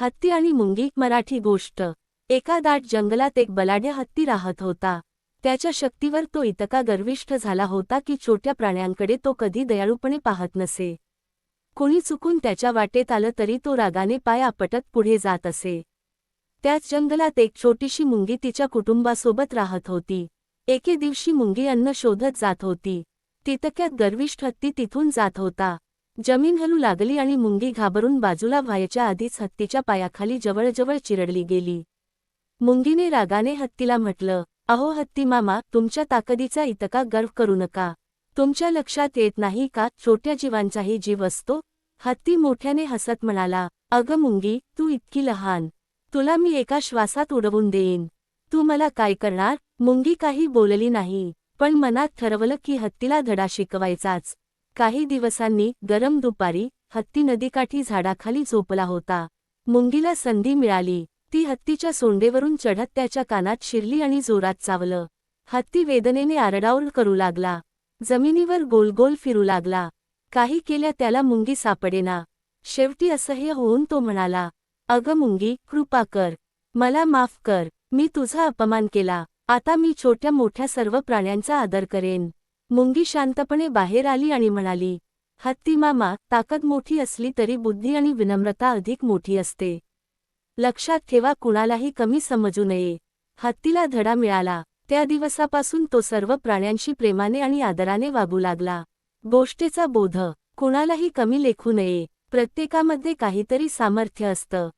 हत्ती आणि मुंगी मराठी गोष्ट. एका दाट जंगलात एक बलाढ्य हत्ती राहत होता. त्याच्या शक्तीवर तो इतका गर्विष्ठ झाला होता की छोट्या प्राण्यांकडे तो कधी दयाळूपणे पाहत नसे. कुणी चुकून त्याच्या वाटेत आलं तरी तो रागाने पाय आपटत पुढे जात असे. त्याच जंगलात एक छोटीशी मुंगी तिच्या कुटुंबासोबत राहत होती. एके दिवशी मुंगी अन्न शोधत जात होती. तितक्यात गर्विष्ठ हत्ती तिथून जात होता. जमीन हलू लागली आणि मुंगी घाबरून बाजूला व्हायच्या आधीच हत्तीच्या पायाखाली जवळजवळ चिरडली गेली. मुंगीने रागाने हत्तीला म्हटलं अहो हत्ती मामा तुमच्या ताकदीचा इतका गर्व करू नका. तुमच्या लक्षात येत नाही का छोट्या जीवांचाही जीव असतो? हत्ती मोठ्याने हसत म्हणाला अगं मुंगी तू इतकी लहान. तुला मी एका श्वासात उडवून देईन. तू मला काय करणार? मुंगी काही बोलली नाही. पण मनात ठरवलं की हत्तीला धडा शिकवायचाच. काही दिवसांनी गरम दुपारी हत्ती नदीकाठी झाडाखाली झोपला होता. मुंगीला संधी मिळाली. ती हत्तीच्या सोंडेवरून चढत त्याच्या कानात शिरली आणि जोरात चावलं. हत्ती वेदनेने आरडाओरड करू लागला. जमिनीवर गोलगोल फिरू लागला. काही केल्या त्याला मुंगी सापडेना. शेवटी असह्य होऊन तो म्हणाला अगं मुंगी कृपा कर. मला माफ कर. मी तुझा अपमान केला. आता मी छोट्या मोठ्या सर्व प्राण्यांचा आदर करेन. मुंगी शांतपणे बाहेर आली आणि म्हणाली हत्ती मामा ताकद मोठी असली तरी बुद्धी आणि विनम्रता अधिक मोठी असते. लक्षात ठेवा कुणालाही कमी समजू नये. हत्तीला धडा मिळाला. त्या दिवसापासून तो सर्व प्राण्यांशी प्रेमाने आणि आदराने वागू लागला. गोष्टीचा बोध. कुणालाही कमी लेखू नये. प्रत्येकामध्ये काहीतरी सामर्थ्य असतं.